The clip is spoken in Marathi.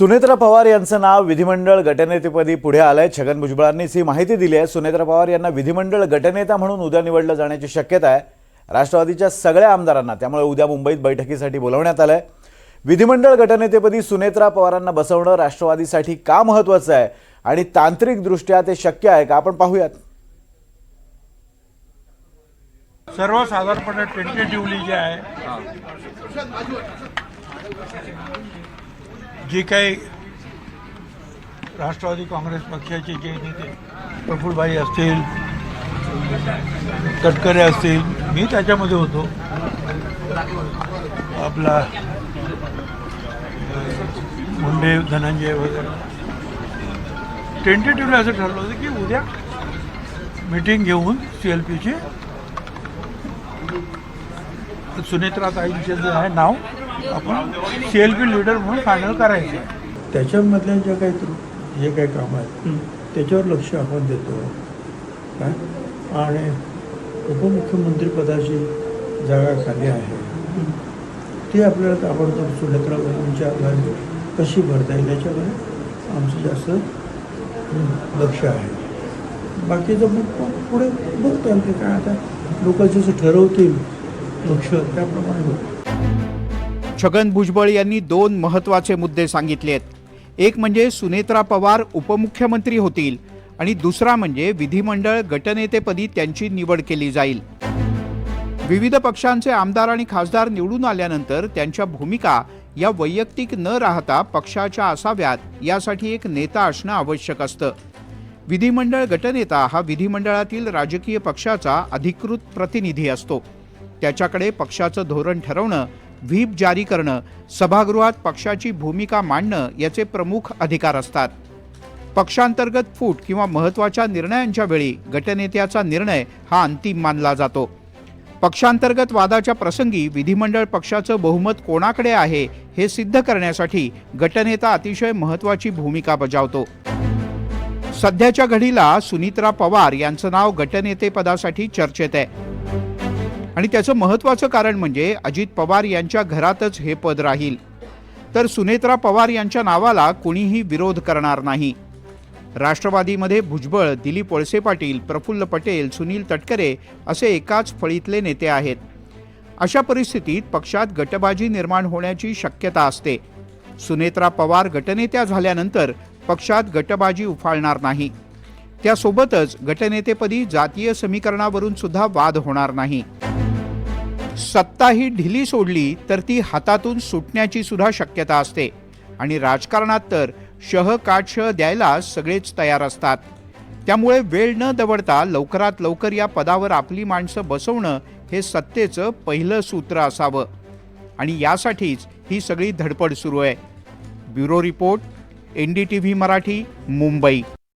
सुनेत्रा पवार यांचं नाव विधिमंडळ गटनेतेपदी पुढे आलंय. छगन भुजबळांनीच ही माहिती दिली आहे. सुनेत्रा पवार यांना विधिमंडळ गटनेता म्हणून उद्या निवडलं जाण्याची शक्यता आहे. राष्ट्रवादीच्या सगळ्या आमदारांना त्यामुळे उद्या मुंबईत बैठकीसाठी बोलवण्यात आलंय. विधिमंडळ गटनेतेपदी सुनेत्रा पवारांना बसवणं राष्ट्रवादीसाठी का महत्वाचं आहे? आणि तांत्रिकदृष्ट्या ते शक्य आहे का? आपण पाहूयात. सर्वसाधारणपणे टेंटेटिव्हली जे आहे जी काही राष्ट्रवादी काँग्रेस पक्षाचे जे नेते प्रफुल्लभाई असतील तटकरे असतील मी त्याच्यामध्ये होतो. आपला मुंडे धनंजय वगैरे. टेंटेटिव्हली असं ठरलं होतं की उद्या मीटिंग घेऊन सी एल पीची सुनेत्रा ताईंचे जे आहे नाव आपण सी एल पी लिडर म्हणून फायनल करायचं. त्याच्यामधल्या ज्या काही जे काही कामं आहेत त्याच्यावर लक्ष आपण देतो. काय? आणि उपमुख्यमंत्रीपदाची जागा खाली आहे. ती आपल्याला ताबडतोब सुनेत्रा ताईंच्या आधारे कशी भरता येईल याच्याकडे आमचं जास्त लक्ष आहे. बाकीचं मग पुढे बघता की काय आता लोक जसं ठरवतील पक्ष त्याप्रमाणे होईल. छगन भुजबळ यांनी दोन महत्त्वाचे मुद्दे सांगितले आहेत. एक म्हणजे सुनेत्रा पवार उपमुख्यमंत्री होतील आणि दुसरा म्हणजे विधिमंडळ गटनेतेपदी त्यांची निवड केली जाईल. विविध पक्षांचे आमदार आणि खासदार निवडून आल्यानंतर त्यांच्या भूमिका या वैयक्तिक न राहता पक्षाच्या असाव्यात यासाठी एक नेता असणं आवश्यक असतं. विधिमंडळ गटनेता हा विधिमंडळातील राजकीय पक्षाचा अधिकृत प्रतिनिधी असतो. त्याच्याकडे पक्षाचं धोरण ठरवणं व्हीप जारी करणं सभागृहात पक्षाची भूमिका मांडणं याचे प्रमुख अधिकार असतात. पक्षांतर्गत फूट किंवा महत्त्वाच्या निर्णयांच्या वेळी गटनेत्याचा निर्णय हा अंतिम मानला जातो. पक्षांतर्गत वादाच्या प्रसंगी विधिमंडळ पक्षाचं बहुमत कोणाकडे आहे हे सिद्ध करण्यासाठी गटनेता अतिशय महत्त्वाची भूमिका बजावतो. सध्याच्या घडीला सुनित्रा पवार यांचं नाव गटनेतेपदासाठी चर्चेत आहे. आणि त्याचं महत्त्वाचं कारण म्हणजे अजित पवार यांच्या घरातच हे पद राहील. तर सुनेत्रा पवार यांच्या नावाला कुणीही विरोध करणार नाही. राष्ट्रवादीमध्ये भुजबळ दिलीप वळसे पाटील प्रफुल्ल पटेल सुनील तटकरे असे एकाच फळीतले नेते आहेत. अशा परिस्थितीत पक्षात गटबाजी निर्माण होण्याची शक्यता असते. सुनेत्रा पवार गटनेत्या झाल्यानंतर पक्षात गटबाजी उफाळणार नाही. त्यासोबतच गटनेतेपदी जातीय समीकरणावरून सुद्धा वाद होणार नाही. सत्ता ही ढिली सोडली तर ती हातातून सुटण्याची सुद्धा शक्यता असते. आणि राजकारणात तर शह काटशह द्यायला सगळेच तयार असतात. त्यामुळे वेळ न दवडता लवकरात लवकर या पदावर आपली माणसं बसवणं हे सत्तेचं पहिलं सूत्र असावं. आणि यासाठीच ही सगळी धडपड सुरू आहे. Bureau report N D T V Marathi Mumbai.